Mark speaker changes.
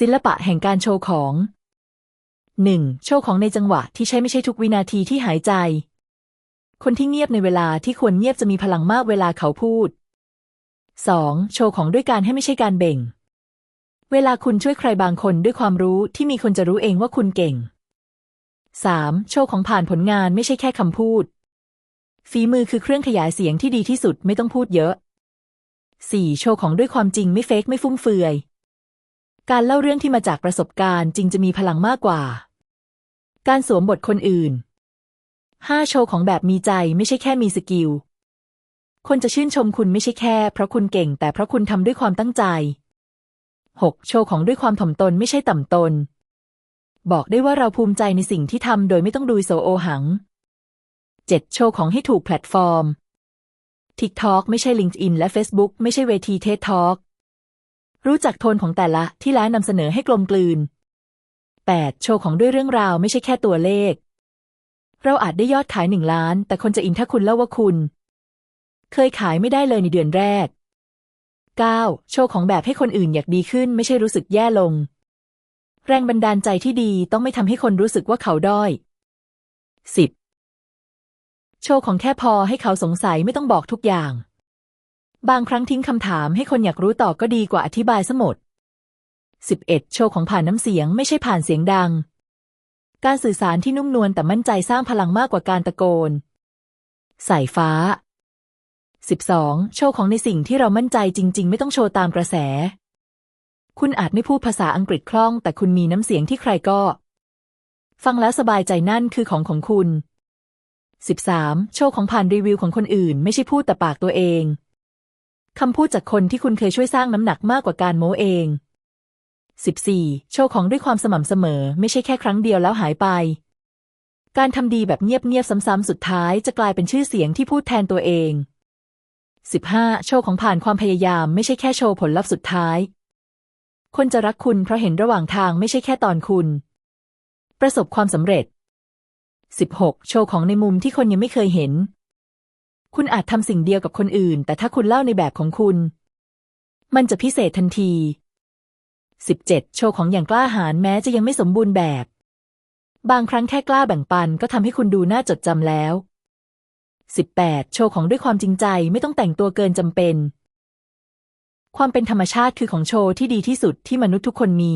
Speaker 1: ศิลปะแห่งการโชว์ของ 1. โชว์ของในจังหวะที่ใช่ไม่ใช่ทุกวินาทีที่หายใจ คนที่เงียบในเวลาที่ควรเงียบจะมีพลังมากเวลาเขาพูด 2. โชว์ของด้วยการให้ไม่ใช่การเบ่ง เวลาคุณช่วยใครบางคนด้วยความรู้ที่มีคนจะรู้เองว่าคุณเก่ง 3. โชว์ของผ่านผลงานไม่ใช่แค่คำพูด ฝีมือคือเครื่องขยายเสียงที่ดีที่สุดไม่ต้องพูดเยอะ 4. โชว์ของด้วยความจริงไม่เฟกไม่ฟุ่มเฟือย การเล่าเรื่องที่มาจากประสบการณ์จริงจะมีพลังมากกว่า การสวมบทคนอื่น 5. โชว์ของแบบมีใจไม่ใช่แค่มีสกิล คนจะชื่นชมคุณไม่ใช่แค่ เพราะคุณเก่ง แต่เพราะคุณทำด้วยความตั้งใจ 6. โชว์ของด้วยความถ่อมตนไม่ใช่ต่ำตน บอกได้ว่าเราภูมิใจในสิ่งที่ทำโดยไม่ต้องดูโซโอหัง 7. โชว์ของให้ถูกแพลตฟอร์ม TikTok ไม่ใช่ LinkedIn และ Facebook ไม่ใช่เวที TED Talk รู้จักโทนของแต่ละที่แล้วนำเสนอให้กลมกลืน 8. โชว์ของด้วยเรื่องราวไม่ใช่แค่ตัวเลข เราอาจได้ยอดขายหนึ่งล้าน แต่คนจะอินถ้าคุณเล่าว่าคุณ เคยขายไม่ได้เลยในเดือนแรก 9. โชว์ของแบบให้คนอื่นอยากดีขึ้น ไม่ใช่รู้สึกแย่ลง แรงบันดาลใจที่ดีต้องไม่ทำให้คนรู้สึกว่าเขาด้อย 10. โชว์ของแค่พอให้เขาสงสัยไม่ต้องบอกทุกอย่าง บางครั้งทิ้งคำถามให้คนอยากรู้ต่อก็ดีกว่าอธิบายซะหมด 11. โชว์ของผ่านน้ำเสียงไม่ใช่ผ่านเสียงดัง การสื่อสารที่นุ่มนวลแต่มั่นใจสร้างพลังมากกว่าการตะโกน สายฟ้า 12. โชว์ของในสิ่งที่เรามั่นใจจริง ๆ ไม่ต้องโชว์ตามกระแส คุณอาจไม่พูดภาษาอังกฤษคล่อง แต่คุณมีน้ำเสียงที่ใครก็ ฟังแล้วสบายใจนั่นคือของของคุณ 13. โชว์ของผ่านรีวิวของคนอื่น ไม่ใช่พูดแต่ปากตัวเอง คำพูดจากคนที่คุณเคยช่วยสร้างน้ำหนักมากกว่าการโม้เอง 14. โชว์ของด้วยความสม่ำเสมอ ไม่ใช่แค่ครั้งเดียวแล้วหายไป การทำดีแบบเงียบๆซ้ำๆสุดท้ายจะกลายเป็นชื่อเสียงที่พูดแทนตัวเอง 15. โชว์ของผ่านความพยายาม ไม่ใช่แค่โชว์ผลลัพธ์สุดท้าย คนจะรักคุณเพราะเห็นระหว่างทางไม่ใช่แค่ตอนคุณ ประสบความสำเร็จ 16. โชว์ของในมุมที่คนยังไม่เคยเห็น คุณอาจทำสิ่งเดียวกับคนอื่น แต่ถ้าคุณเล่าในแบบของคุณ มันจะพิเศษทันที 17. โชว์ของอย่างกล้าหาญแม้จะยังไม่สมบูรณ์แบบ บางครั้งแค่กล้าแบ่งปันก็ทำให้คุณดูน่าจดจำแล้ว 18. โชว์ของด้วยความจริงใจไม่ต้องแต่งตัวเกินจำเป็น ความเป็นธรรมชาติคือของโชว์ที่ดีที่สุดที่มนุษย์ทุกคนมี